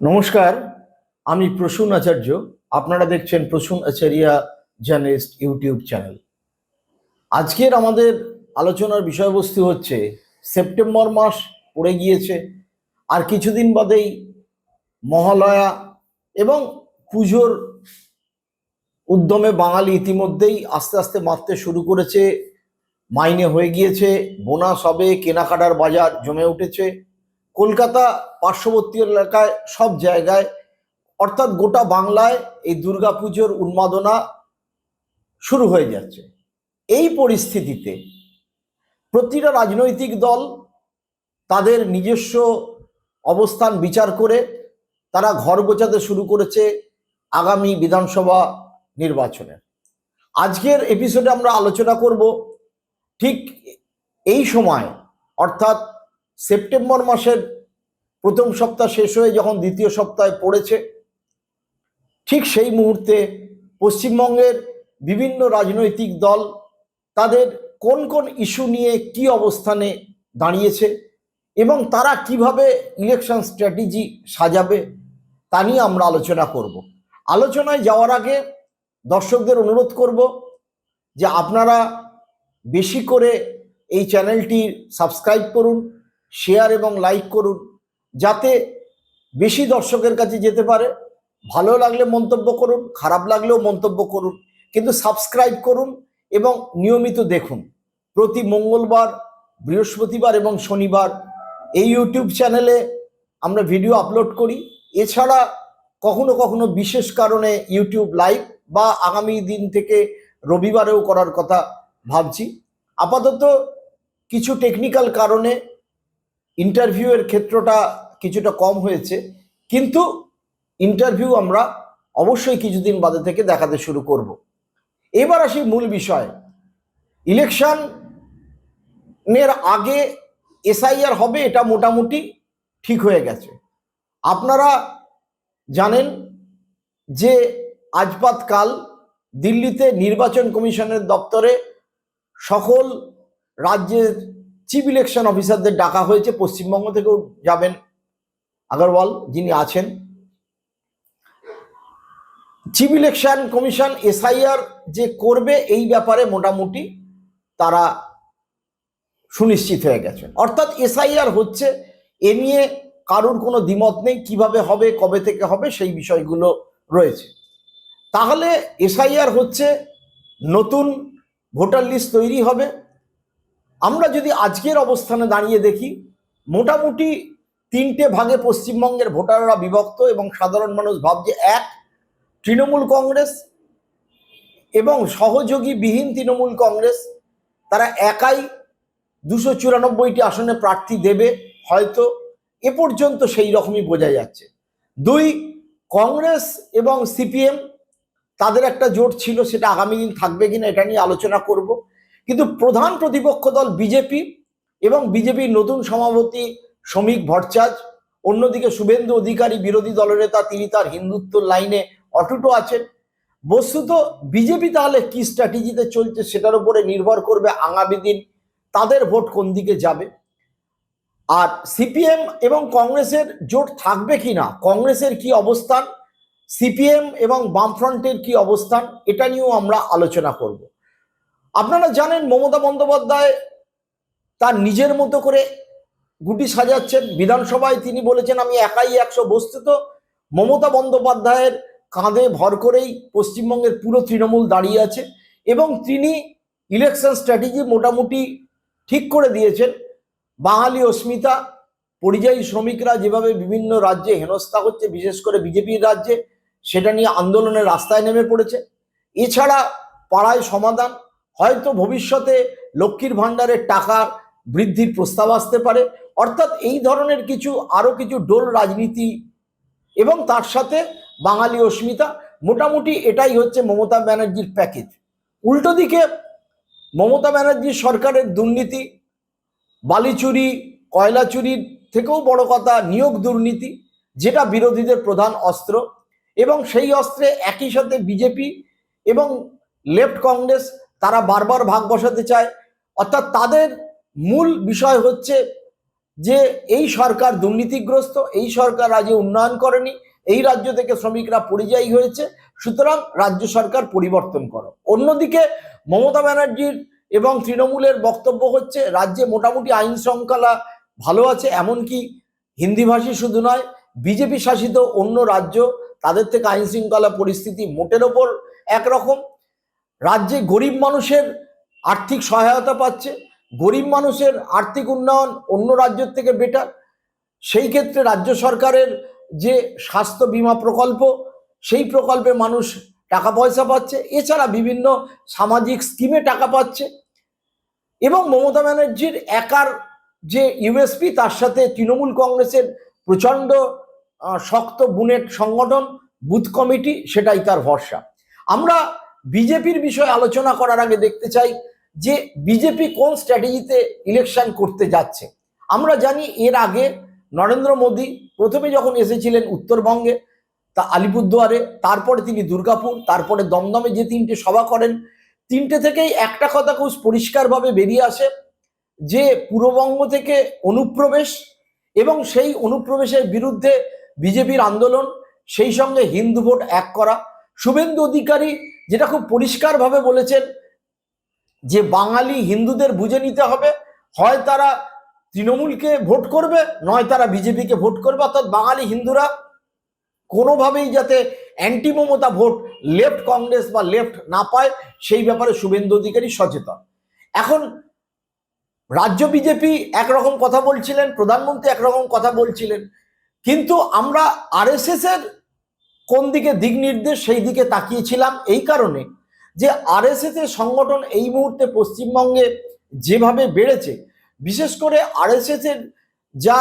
নমস্কার, আমি প্রসূন আচার্য। আপনারা দেখছেন Prasun Acharya journalist YouTube channel. আজকের আমাদের আলোচনার বিষয়বস্তু হচ্ছে, সেপ্টেম্বর মাস পড়ে গিয়েছে, আর কিছুদিন বাদেই মহালয়া এবং পুজোর উদ্যমে বাঙালি ইতিমধ্যেই আস্তে আস্তে মারতে শুরু করেছে, মাইনে হয়ে গিয়েছে, বোনাস হবে, কেনাকাটার বাজার জমে উঠেছে কলকাতা পার্শ্ববর্তী এলাকায় সব জায়গায়, অর্থাৎ গোটা বাংলায় এই দুর্গাপুজোর উন্মাদনা শুরু হয়ে যাচ্ছে। এই পরিস্থিতিতে প্রতিটা রাজনৈতিক দল তাদের নিজস্ব অবস্থান বিচার করে তারা ঘর গোছাতে শুরু করেছে আগামী বিধানসভা নির্বাচনে। আজকের এপিসোডে আমরা আলোচনা করব ঠিক এই সময়, অর্থাৎ সেপ্টেম্বর মাসের প্রথম সপ্তাহ শেষ হয়ে যখন দ্বিতীয় সপ্তাহে পড়েছে, ঠিক সেই মুহূর্তে পশ্চিমবঙ্গের বিভিন্ন রাজনৈতিক দল তাদের কোন কোন ইস্যু নিয়ে কি অবস্থানে দাঁড়িয়েছে এবং তারা কীভাবে ইলেকশন স্ট্র্যাটেজি সাজাবে তা নিয়ে আমরা আলোচনা করব। আলোচনায় যাওয়ার আগে দর্শকদের অনুরোধ করব যে আপনারা বেশি করে এই চ্যানেলটি সাবস্ক্রাইব করুন শেয়ার এবং লাইক করুন, যাতে বেশি দর্শকের কাছে যেতে পারে। ভালো লাগলে মন্তব্য করুন, খারাপ লাগলেও মন্তব্য করুন, কিন্তু সাবস্ক্রাইব করুন এবং নিয়মিত দেখুন। প্রতি মঙ্গলবার, বৃহস্পতিবার এবং শনিবার এই ইউটিউব চ্যানেলে আমরা ভিডিও আপলোড করি। এছাড়া কখনো কখনো বিশেষ কারণে ইউটিউব লাইভ বা আগামী দিন থেকে রবিবারেও করার কথা ভাবছি। আপাতত কিছু টেকনিক্যাল কারণে ইন্টারভিউয়ের ক্ষেত্রটা কিছুটা কম হয়েছে, কিন্তু ইন্টারভিউ আমরা অবশ্যই কিছুদিন বাদে থেকে দেখাতে শুরু করব। এবার আসি মূল বিষয়। ইলেকশন এর আগে এসআইআর হবে, এটা মোটামুটি ঠিক হয়ে গেছে। আপনারা জানেন যে আজপাত কাল দিল্লিতে নির্বাচন কমিশনের দপ্তরে সকল রাজ্যের চিফ ইলেকশন অফিসারদের ডাকা হয়েছে, পশ্চিমবঙ্গ থেকেও যাবেন আগরওয়াল যিনি আছেন। চিফ ইলেকশন কমিশন এসআইআর যে করবে এই ব্যাপারে মোটামুটি তারা সুনিশ্চিত হয়ে গেছে অর্থাৎ এসআইআর হচ্ছে, এ নিয়ে কারোর কোনো দ্বিমত নেই, কীভাবে হবে, কবে থেকে হবে, সেই বিষয়গুলো রয়েছে। তাহলে এসআইআর হচ্ছে নতুন ভোটার লিস্ট তৈরি হবে। আমরা যদি আজকের অবস্থানে দাঁড়িয়ে দেখি, মোটামুটি তিনটে ভাগে পশ্চিমবঙ্গের ভোটাররা বিভক্ত এবং সাধারণ মানুষ ভাবছে এক, তৃণমূল কংগ্রেস এবং সহযোগী বিহীন তৃণমূল কংগ্রেস। তারা একাই দুশো চুরানব্বইটি আসনে প্রার্থী দেবে হয়তো। এ পর্যন্ত সেই রকমই বোঝা যাচ্ছে। দুই, কংগ্রেস এবং সিপিএম, তাদের একটা জোট ছিল, সেটা আগামী দিন থাকবে কিনা এটা নিয়ে আলোচনা করব। কিন্তু প্রধান প্রতিপক্ষ দল বিজেপি এবং বিজেপির নতুন সভাপতি শ্রমিক ভট্টাচার্য, অন্যদিকে শুভেন্দু অধিকারী বিরোধী দলের নেতা, তিনি তার হিন্দুত্ব লাইনে অটুট আছেন। বস্তুত বিজেপি তাহলে কি স্ট্র্যাটেজিতে চলছে সেটার উপরে নির্ভর করবে আগামী দিন তাদের ভোট কোন দিকে যাবে। আর সিপিএম এবং কংগ্রেসের জোট থাকবে কি না, কংগ্রেসের কি অবস্থান, সিপিএম এবং বামফ্রন্টের কি অবস্থান, এটা নিয়েও আমরা আলোচনা করব। আপনারা জানেন মমতা বন্দ্যোপাধ্যায় তার নিজের মতো করে গুটি সাজাচ্ছেন। বিধানসভায় তিনি বলেছেন, আমি একাই একশো বস্তুত মমতা বন্দ্যোপাধ্যায়ের কাঁধে ভর করেই পশ্চিমবঙ্গের পুরো তৃণমূল দাঁড়িয়ে আছে এবং তিনি ইলেকশন স্ট্র্যাটেজি মোটামুটি ঠিক করে দিয়েছেন। বাঙালি অস্মিতা, পরিযায়ী শ্রমিকরা যেভাবে বিভিন্ন রাজ্যে হেনস্থা হচ্ছে বিশেষ করে বিজেপির রাজ্যে, সেটা নিয়ে আন্দোলনের রাস্তায় নেমে পড়েছে। এছাড়া পাড়ায় সমাধান হয়তো ভবিষ্যতে লক্ষ্মীর ভাণ্ডারের টাকা বৃদ্ধির প্রস্তাব আসতে পারে। অর্থাৎ এই ধরনের কিছু আরও কিছু ডোল রাজনীতি এবং তার সাথে বাঙালি অস্মিতা, মোটামুটি এটাই হচ্ছে মমতা ব্যানার্জির প্যাকেজ। উল্টো দিকে মমতা ব্যানার্জির সরকারের দুর্নীতি, বালিচুরি কয়লা চুরির থেকেও বড় কথা নিয়োগ দুর্নীতি, যেটা বিরোধীদের প্রধান অস্ত্র এবং সেই অস্ত্রে একই সাথে বিজেপি এবং লেফট কংগ্রেস তারা বারবার ভাগ বসাতে চায়। অর্থাৎ তাদের মূল বিষয় হচ্ছে যে এই সরকার দুর্নীতিগ্রস্ত, এই সরকার রাজ্যে উন্নয়ন করেনি, এই রাজ্য থেকে শ্রমিকরা পরিযায়ী হয়েছে, সুতরাং রাজ্য সরকার পরিবর্তন করো। অন্যদিকে মমতা ব্যানার্জির এবং তৃণমূলের বক্তব্য হচ্ছে, রাজ্যে মোটামুটি আইন শৃঙ্খলা ভালো আছে, এমনকি হিন্দিভাষী শুধু নয়, বিজেপি শাসিত অন্য রাজ্য, তাদের থেকে আইন শৃঙ্খলা পরিস্থিতি মোটের ওপর একরকম। রাজ্যে গরিব মানুষের আর্থিক সহায়তা পাচ্ছে, গরিব মানুষের আর্থিক উন্নয়ন অন্য রাজ্যের থেকে বেটার সেই ক্ষেত্রে রাজ্য সরকারের যে স্বাস্থ্য বীমা প্রকল্প, সেই প্রকল্পে মানুষ টাকা পয়সা পাচ্ছে, এছাড়া বিভিন্ন সামাজিক স্কিমে টাকা পাচ্ছে। এবং মমতা ব্যানার্জির একার যে ইউএসপি তার সাথে তৃণমূল কংগ্রেসের প্রচণ্ড শক্ত বুনেট সংগঠন, বুথ কমিটি, সেটাই তার ভরসা। আমরা বিজেপির বিষয়ে আলোচনা করার আগে দেখতে চাই যে বিজেপি কোন স্ট্র্যাটেজিতে ইলেকশন করতে যাচ্ছে। আমরা জানি এর আগে নরেন্দ্র মোদী প্রথমে যখন এসেছিলেন উত্তরবঙ্গে, তা আলিপুরদুয়ারে, তারপরে তিনি দুর্গাপুর, তারপরে দমদমে যে তিনটে সভা করেন, তিনটে থেকেই একটা কথা খুব পরিষ্কারভাবে বেরিয়ে আসে যে পূর্ববঙ্গ থেকে অনুপ্রবেশ এবং সেই অনুপ্রবেশের বিরুদ্ধে বিজেপির আন্দোলন, সেই সঙ্গে হিন্দু ভোট এক করা। শুভেন্দু অধিকারী যেটা খুব পরিষ্কারভাবে বলেছেন যে বাঙালি হিন্দুদের বুঝে নিতে হবে, হয় তারা তৃণমূলকে ভোট করবে, নয় তারা বিজেপিকে ভোট করবে, অর্থাৎ বাঙালি হিন্দুরা কোনোভাবেই যাতে anti Mamata vote left Congress বা লেফট না পায়, সেই ব্যাপারে শুভেন্দু অধিকারী সচেতন। এখন রাজ্য বিজেপি একরকম কথা বলছিলেন, প্রধানমন্ত্রী একরকম কথা বলছিলেন, কিন্তু আমরা আরএসএস এর কোন দিকে দিক নির্দেশ, সেই দিকে তাকিয়েছিলাম এই কারণে যে আরএসএস এর সংগঠন এই মুহূর্তে পশ্চিমবঙ্গে যেভাবে বেড়েছে, বিশেষ করে আরএসএস এর যা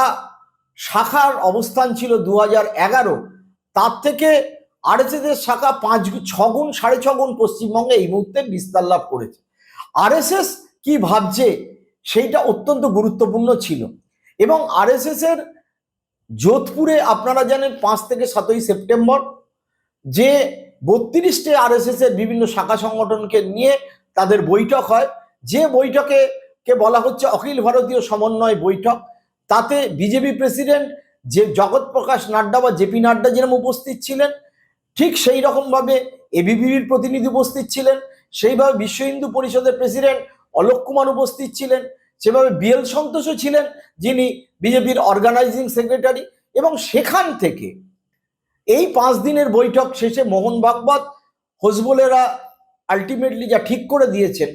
শাখার অবস্থান ছিল দু এগারো, তার থেকে আরএসএস এর শাখা পাঁচ ছগুণ সাড়ে ছগুণ পশ্চিমবঙ্গে এই মুহূর্তে বিস্তার লাভ করেছে। আরএসএস কি ভাবছে সেইটা অত্যন্ত গুরুত্বপূর্ণ ছিল এবং আরএসএস এর যোধপুরে আপনারা জানেন পাঁচ থেকে সাতই সেপ্টেম্বর যে বত্রিশটি আরএসএস এর বিভিন্ন শাখা সংগঠনকে নিয়ে তাদের বৈঠক হয়। যে বৈঠকে কে বলা হচ্ছে অখিল ভারতীয় সমন্বয় বৈঠক, তাতে বিজেপি প্রেসিডেন্ট যে জগৎ প্রকাশ নাড্ডা বা জেপি নাড্ডা যেরকম উপস্থিত ছিলেন, ঠিক সেই রকমভাবে এবিভির প্রতিনিধি উপস্থিত ছিলেন, সেইভাবে বিশ্ব হিন্দু পরিষদের প্রেসিডেন্ট অলোক কুমার উপস্থিত ছিলেন, সেভাবে বিএল সন্তোষও ছিলেন যিনি বিজেপির অর্গানাইজিং সেক্রেটারি এবং সেখান থেকে এই পাঁচ দিনের বৈঠক শেষে মোহন ভাগবত হজবলেরা আলটিমেটলি যা ঠিক করে দিয়েছেন,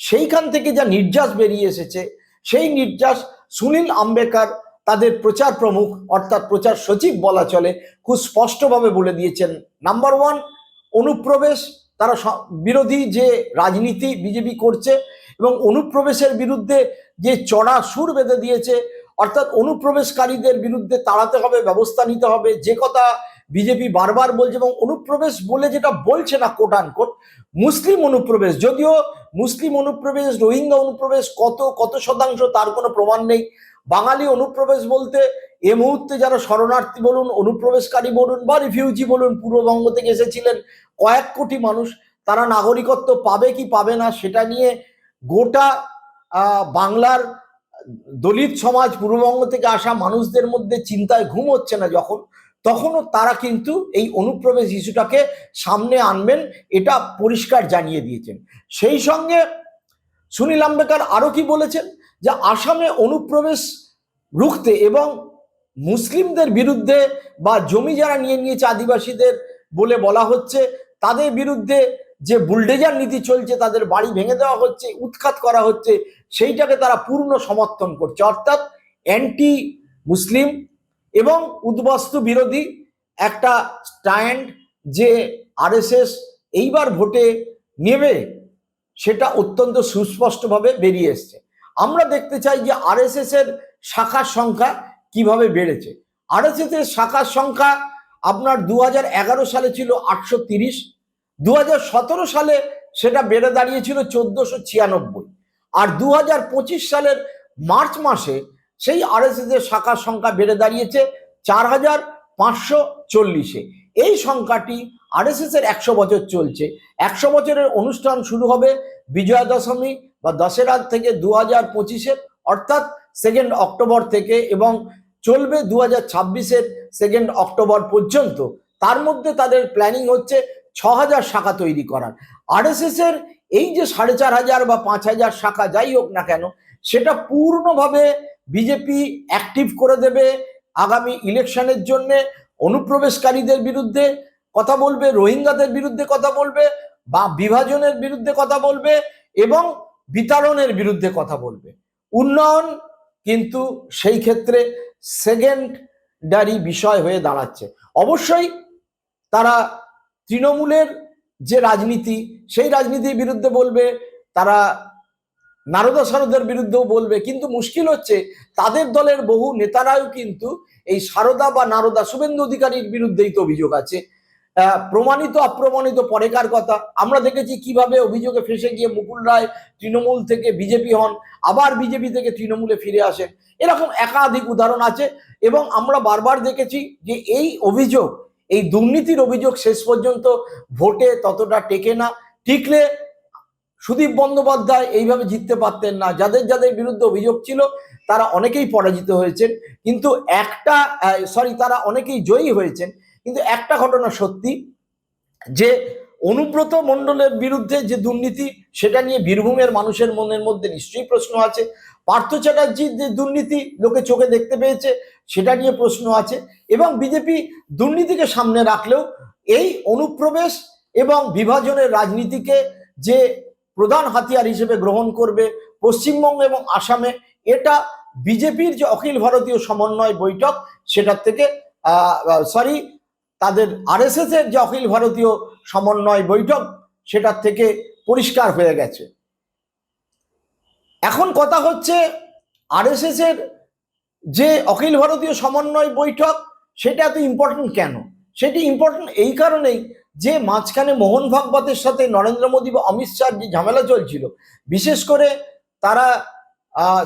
সেইখান থেকে যা নির্যাস বেরিয়ে এসেছে, সেই নির্যাস সুনীল আম্বেকার তাদের প্রচার প্রমুখ অর্থাৎ প্রচার সচিব বলা চলে, খুব স্পষ্টভাবে বলে দিয়েছেন। নাম্বার ওয়ান অনুপ্রবেশ, তারা বিরোধী যে রাজনীতি বিজেপি করছে এবং অনুপ্রবেশের বিরুদ্ধে যে চড়া সুর বেঁধে দিয়েছে, অর্থাৎ অনুপ্রবেশকারীদের বিরুদ্ধে তাড়াতে হবে, ব্যবস্থা নিতে হবে, যে কথা বিজেপি বারবার বলছে এবং অনুপ্রবেশ বলে যেটা বলছে না কোট আনকোট মুসলিম অনুপ্রবেশ। যদিও মুসলিম অনুপ্রবেশ, রোহিঙ্গা অনুপ্রবেশ কত কত শতাংশ তার কোনো প্রমাণ নেই। বাঙালি অনুপ্রবেশ বলতে এ মুহূর্তে যারা শরণার্থী বলুন, অনুপ্রবেশকারী বলুন বা রিফিউজি বলুন, পূর্ববঙ্গ থেকে এসেছিলেন কয়েক কোটি মানুষ, তারা নাগরিকত্ব পাবে কি পাবে না সেটা নিয়ে গোটা বাংলার দলিত সমাজ, পূর্ববঙ্গ থেকে আসা মানুষদের মধ্যে চিন্তায় ঘুম হচ্ছে না যখন। তখনও তারা কিন্তু এই অনুপ্রবেশ ইস্যুটাকে সামনে আনবেন, এটা পরিষ্কার জানিয়ে দিয়েছেন। সেই সঙ্গে সুনীল আম্বেকার আরও কি বলেছেন? যে আসামে অনুপ্রবেশ রুখতে এবং মুসলিমদের বিরুদ্ধে বা জমি যারা নিয়ে নিয়েছে আদিবাসীদের বলে বলা হচ্ছে, তাদের বিরুদ্ধে যে বুলডেজার নীতি চলছে, তাদের বাড়ি ভেঙে দেওয়া হচ্ছে, উৎখাত করা হচ্ছে, সেইটাকে তারা পূর্ণ সমর্থন করছে। অর্থাৎ অ্যান্টি মুসলিম এবং উদ্বাস্তু বিরোধী একটা স্ট্যান্ড যে আরএসএস এইবার ভোটে নেবে, সেটা অত্যন্ত সুস্পষ্টভাবে বেরিয়ে এসছে। আমরা দেখতে চাই যে আরএসএস এর শাখার সংখ্যা কীভাবে বেড়েছে। আরএসএস এর শাখার সংখ্যা আপনার দু হাজার এগারো সালে ছিল আটশো তিরিশ দু হাজার সতেরো সালে সেটা বেড়ে দাঁড়িয়েছিল চোদ্দশো ছিয়ানব্বই, আর দু হাজার পঁচিশ সালের মার্চ মাসে সেই আরএসএস এর শাখার সংখ্যা বেড়ে দাঁড়িয়েছে চার হাজার পাঁচশো চল্লিশে। এই সংখ্যাটি আরএসএস এর একশো বছর চলছে। একশো বছরের অনুষ্ঠান শুরু হবে বিজয়া দশমী বা দশেরা থেকে দু হাজার পঁচিশে অর্থাৎ সেকেন্ড অক্টোবর থেকে এবং চলবে দু হাজার ছাব্বিশের সেকেন্ড অক্টোবর পর্যন্ত। তার মধ্যে তাদের প্ল্যানিং হচ্ছে ছ হাজার শাখা তৈরি করার। আরএসএস এর এই যে সাড়ে চার হাজার বা পাঁচ হাজার শাখা যাই হোক না কেন সেটা পূর্ণভাবে বিজেপি অ্যাক্টিভ করে দেবে আগামী ইলেকশনের জন্য। অনুপ্রবেশকারীদের বিরুদ্ধে কথা বলবে, রোহিঙ্গাদের বিরুদ্ধে কথা বলবে বা বিভাজনের বিরুদ্ধে কথা বলবে এবং বিতাড়নের বিরুদ্ধে কথা বলবে। উন্নয়ন কিন্তু সেই ক্ষেত্রে সেকেন্ডারি বিষয় হয়ে দাঁড়াচ্ছে। অবশ্যই তারা তৃণমূলের যে রাজনীতি, সেই রাজনীতির বিরুদ্ধে বলবে, তারা নারদা সারদার বিরুদ্ধেও বলবে, কিন্তু মুশকিল হচ্ছে তাদের দলের বহু নেতারাও কিন্তু এই সারদা বা নারদা শুভেন্দু অধিকারীর বিরুদ্ধেই তো অভিযোগ আছে। প্রমাণিত, অপ্রমাণিত পরেকার কথা? আমরা দেখেছি কীভাবে অভিযোগে ফেসে গিয়ে মুকুল রায় তৃণমূল থেকে বিজেপি হন, আবার বিজেপি থেকে তৃণমূলে ফিরে আসেন। এরকম একাধিক উদাহরণ আছে এবং আমরা বারবার দেখেছি যে এই অভিযোগ, এই দুর্নীতির অভিযোগ শেষ পর্যন্ত ভোটে ততটা টেকে না। টিকলে সুদীপ বন্দ্যোপাধ্যায় এইভাবে জিততে পারতেন না। যাদের যাদের বিরুদ্ধে অভিযোগ ছিল, তারা অনেকেই পরাজিত হয়েছেন। কিন্তু একটা সরি তারা অনেকেই জয়ী হয়েছেন। কিন্তু একটা ঘটনা সত্যি, যে অনুব্রত মণ্ডলের বিরুদ্ধে যে দুর্নীতি, সেটা নিয়ে বীরভূমের মানুষের মনের মধ্যে নিশ্চয়ই প্রশ্ন আছে। পার্থ চ্যাটার্জির যে দুর্নীতি লোকে চোখে দেখতে পেয়েছে, সেটা নিয়ে প্রশ্ন আছে। এবং বিজেপি দুর্নীতিকে সামনে রাখলেও এই অনুপ্রবেশ এবং বিভাজনের রাজনীতিকে যে প্রধান হাতিয়ার হিসেবে গ্রহণ করবে পশ্চিমবঙ্গ এবং আসামে। এটা বিজেপির যে অখিল ভারতীয় সমন্বয় বৈঠক, সেটার থেকে সরি তাদের আরএসএস এর যে অখিল ভারতীয় সমন্বয় বৈঠক, সেটার থেকে পরিষ্কার হয়ে গেছে। এখন কথা হচ্ছে আরএসএস এর যে অখিল ভারতীয় সমন্বয় বৈঠক, সেটা এত ইম্পর্টেন্ট কেন? সেটি ইম্পর্টেন্ট এই কারণেই যে মাঝখানে মোহন ভাগবতের সাথে নরেন্দ্র মোদী বা অমিত শাহর যে ঝামেলা চলছিল, বিশেষ করে তারা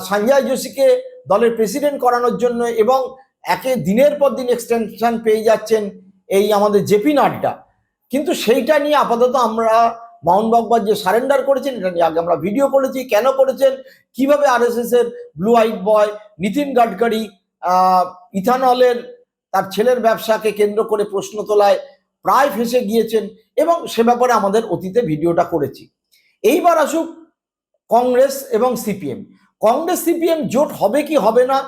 সঞ্জয় যোশীকে দলের প্রেসিডেন্ট করানোর জন্য এবং একে দিনের পর দিন এক্সটেনশন পেয়ে যাচ্ছেন এই আমাদের জেপি নাড্ডা। কিন্তু সেইটা নিয়ে আপাতত আমরা মোহন ভাগবত যে সারেন্ডার করেছেন, এটা নিয়ে আগে আমরা ভিডিও করেছি, কেন করেছেন, কীভাবে আরএসএস এর blue eyed boy Nitin Gadkari ইথানলের তার ছেলের ব্যবসাকে কেন্দ্র করে প্রশ্ন তোলায় প্রায় ফেসে গিয়েছেন এবং সে ব্যাপারে আমাদের অতীতে ভিডিওটা করেছি। এইবার আসুক কংগ্রেস এবং সিপিএম। কংগ্রেস, সিপিএম জোট হবে কি হবে না,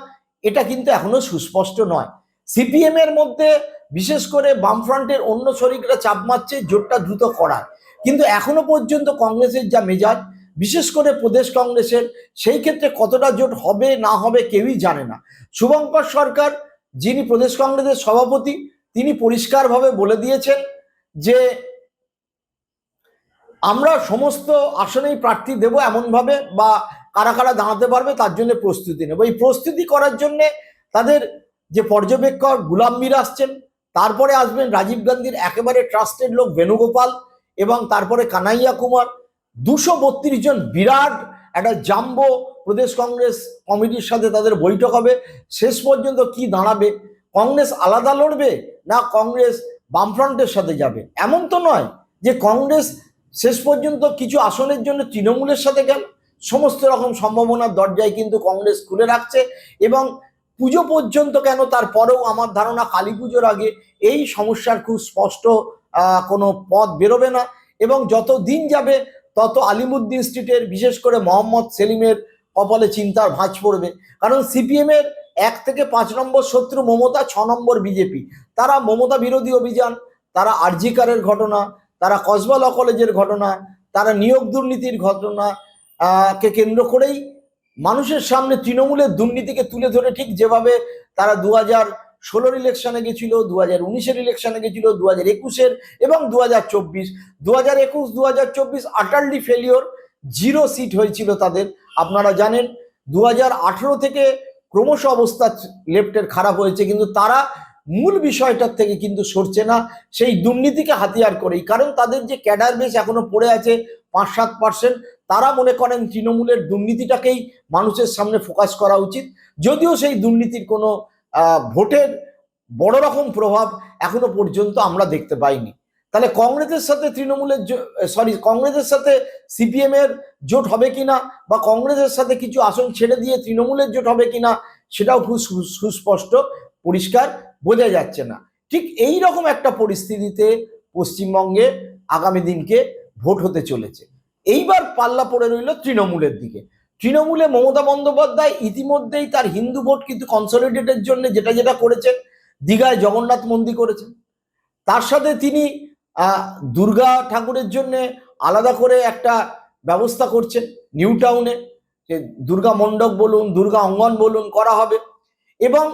এটা কিন্তু এখনও সুস্পষ্ট নয়। সিপিএম এর মধ্যে বিশেষ করে বামফ্রন্টের অন্য শরিকরা চাপ মারছে, জোটটা দ্রুত করার। কিন্তু এখনও পর্যন্ত কংগ্রেসের যা মেজাজ, বিশেষ করে প্রদেশ কংগ্রেসের, সেই ক্ষেত্রে কতটা জোট হবে, না হবে কেউই জানে না। শুভঙ্কর সরকার, যিনি প্রদেশ কংগ্রেসের সভাপতি তিনি পরিষ্কারভাবে বলে দিয়েছেন যে আমরা সমস্ত আসনেই প্রার্থী দেব এমনভাবে বা কারা কারা দাঁড়াতে পারবে তার জন্য প্রস্তুতি নেব। এই প্রস্তুতি করার জন্যে তাদের যে পর্যবেক্ষক গুলাম মীর আসছেন, তারপরে আসবেন রাজীব গান্ধীর একেবারে ট্রাস্টেড লোক বেণুগোপাল এবং তারপরে কানাইয়া কুমার। দুশো বত্রিশ জন বিরাট একটা জাম্বো প্রদেশ কংগ্রেস কমিটির সাথে তাদের বৈঠক হবে। শেষ পর্যন্ত কি দাঁড়াবে? কংগ্রেস আলাদা লড়বে? না কংগ্রেস বামফ্রন্টের সাথে যাবে? এমন তো নয় যে কংগ্রেস শেষ পর্যন্ত কিছু আসনের জন্য তৃণমূলের সাথে গেল। সমস্ত রকম সম্ভাবনার দরজায় কিন্তু কংগ্রেস খুলে রাখছে এবং পুজো পর্যন্ত কেন তারপরেও আমার ধারণা কালী পুজোর আগে এই সমস্যার খুব স্পষ্ট কোনো পথ বেরোবে না এবং যত দিন যাবে তত আলিমুদ্দিন স্ট্রিটের বিশেষ করে মোহাম্মদ সেলিমের কপালে চিন্তার ভাঁজ পড়বে। কারণ সিপিএম এর এক থেকে পাঁচ নম্বর শত্রু মমতা, ছ নম্বর বিজেপি। তারা মমতা বিরোধী অভিযান, তারা আরজিকারের ঘটনা, তারা কসবা ল কলেজের ঘটনা, তারা নিয়োগ দুর্নীতির ঘটনা কে কেন্দ্র করেই মানুষের সামনে তৃণমূলের দুর্নীতিকে তুলে ধরে ঠিক যেভাবে তারা দু হাজার ষোলোর ইলেকশনে গেছিল দু হাজার উনিশের ইলেকশনে গেছিল দু হাজার একুশের এবং দু হাজার চব্বিশ। দু হাজার একুশ দু হাজার চব্বিশ আটারলি ফেলিওর জিরো সিট হয়েছিল তাদের। আপনারা জানেন দু হাজার আঠেরো থেকে ক্রমশ অবস্থা লেফটের খারাপ হয়েছে, কিন্তু তারা মূল বিষয়টার থেকে কিন্তু সরছে না, সেই দুর্নীতিকে হাতিয়ার করেই। কারণ তাদের যে ক্যাডার বেস এখনও পড়ে আছে পাঁচ সাত পার্সেন্ট তারা মনে করেন তৃণমূলের দুর্নীতিটাকেই মানুষের সামনে ফোকাস করা উচিত। যদিও সেই দুর্নীতির কোনো ভোটের বড় রকম প্রভাব এখনও পর্যন্ত আমরা দেখতে পাইনি। তাহলে কংগ্রেসের সাথে তৃণমূলের সরি কংগ্রেসের সাথে সিপিএম এর জোট হবে কিনা বা কংগ্রেসের সাথে কিছু আসন ছেড়ে দিয়ে তৃণমূলের জোট হবে কিনা সেটাও খুব সুস্পষ্ট, পরিষ্কার বোঝা যাচ্ছে না। ঠিক এই রকম একটা পরিস্থিতিতে পশ্চিমবঙ্গে আগামী দিনকে ভোট হতে চলেছে। এইবার পাল্লা পড়ে রইল তৃণমূলের দিকে। তৃণমূলে মমতা বন্দ্যোপাধ্যায় ইতিমধ্যেই তার হিন্দু ভোট কিন্তু কনসলিডেটের জন্য যেটা যেটা করেছেন, দীঘায় জগন্নাথ মন্দির করেছেন। তার সাথে তিনি দুর্গা ঠাকুরের জন্য আলাদা করে একটা ব্যবস্থা করছেন নিউ টাউনে যে দুর্গা মণ্ডপ বলুন, দুর্গা অঙ্গন বলুন, করা হবে। এবং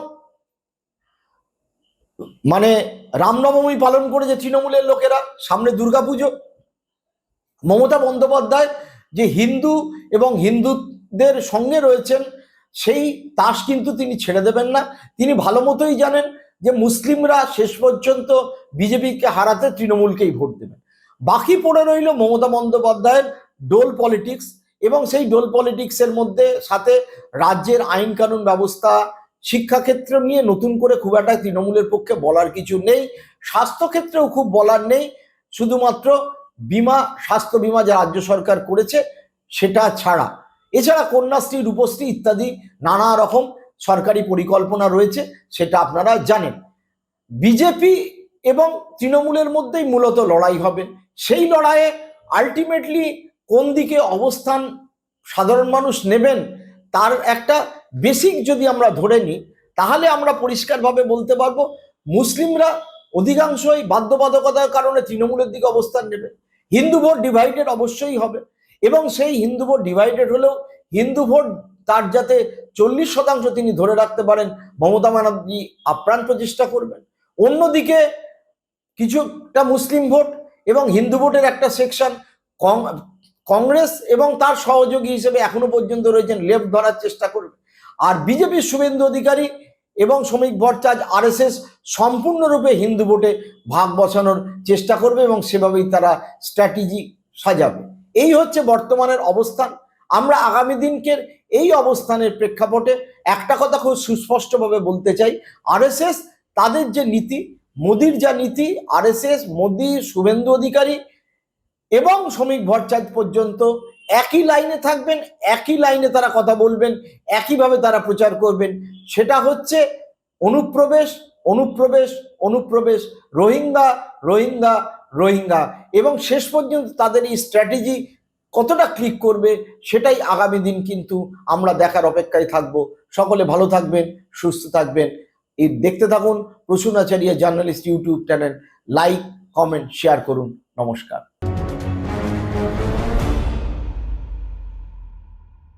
মানে রামনবমী পালন করেছে তৃণমূলের লোকেরা, সামনে দুর্গাপুজো। মমতা বন্দ্যোপাধ্যায় যে হিন্দু এবং হিন্দুদের সঙ্গে রয়েছেন, সেই তাস কিন্তু তিনি ছেড়ে দেবেন না। তিনি ভালো মতোই জানেন যে মুসলিমরা শেষ পর্যন্ত বিজেপিকে হারাতে তৃণমূলকেই ভোট দেবেন। বাকি পড়ে রইল মমতা বন্দ্যোপাধ্যায়ের ডোল পলিটিক্স এবং সেই ডোল পলিটিক্সের মধ্যে সাথে রাজ্যের আইন কানুন ব্যবস্থা, শিক্ষাক্ষেত্র নিয়ে নতুন করে খুব একটা তৃণমূলের পক্ষে বলার কিছু নেই। স্বাস্থ্যক্ষেত্রেও খুব বলার নেই। শুধুমাত্র বিমা, স্বাস্থ্য বিমা যা রাজ্য সরকার করেছে সেটা ছাড়া। এছাড়া কন্যাশ্রী, রূপশ্রী ইত্যাদি নানা রকম সরকারি পরিকল্পনা রয়েছে, সেটা আপনারা জানেন। বিজেপি এবং তৃণমূলের মধ্যেই মূলত লড়াই হবে। সেই লড়াইয়ে আলটিমেটলি কোন দিকে অবস্থান সাধারণ মানুষ নেবেন, তার একটা বেসিক যদি আমরা ধরে নিই, তাহলে আমরা পরিষ্কারভাবে বলতে পারব, মুসলিমরা অধিকাংশই বাধ্যবাধকতার কারণে তৃণমূলের দিকে অবস্থান নেবে। হিন্দু ভোট ডিভাইডেড অবশ্যই হবে এবং সেই হিন্দু ভোট ডিভাইডেড হলেও হিন্দু ভোট তার যাতে চল্লিশ শতাংশ তিনি ধরে রাখতে পারেন, মমতা ব্যানার্জি আপ্রাণ প্রচেষ্টা করবেন। অন্যদিকে কিছুটা মুসলিম ভোট এবং হিন্দু ভোটের একটা সেকশন কংগ্রেস এবং তার সহযোগী হিসেবে এখনও পর্যন্ত রয়েছেন, লেফট ধরার চেষ্টা করবে। আর বিজেপির শুভেন্দু অধিকারী এবং শ্রমিক ভট্টাচার্য, আরএসএস সম্পূর্ণরূপে হিন্দু ভোটে ভাগ বসানোর চেষ্টা করবে এবং সেভাবেই তারা স্ট্র্যাটেজি সাজাবে। এই হচ্ছে বর্তমানের অবস্থান। আমরা আগামী দিনকে এই অবস্থানের প্রেক্ষাপটে একটা কথা খুব সুস্পষ্টভাবে বলতে চাই। আরএসএস তাদের যে নীতি, মোদির যা নীতি আরএসএস মোদি, শুভেন্দু অধিকারী এবং শ্রমিক ভট্টাচার্য পর্যন্ত একই লাইনে থাকবেন, একই লাইনে তারা কথা বলবেন, একইভাবে তারা প্রচার করবেন। সেটা হচ্ছে অনুপ্রবেশ অনুপ্রবেশ অনুপ্রবেশ, রোহিঙ্গা রোহিঙ্গা রোহিঙ্গা। এবং শেষ পর্যন্ত তাদের এই স্ট্র্যাটেজি কতটা ক্লিক করবে, সেটাই আগামী দিন কিন্তু আমরা দেখার অপেক্ষায় থাকব। সকলে ভালো থাকবেন, সুস্থ থাকবেন। এই দেখতে থাকুন Prasun Acharya journalist YouTube channel. Like comment share করুন। নমস্কার।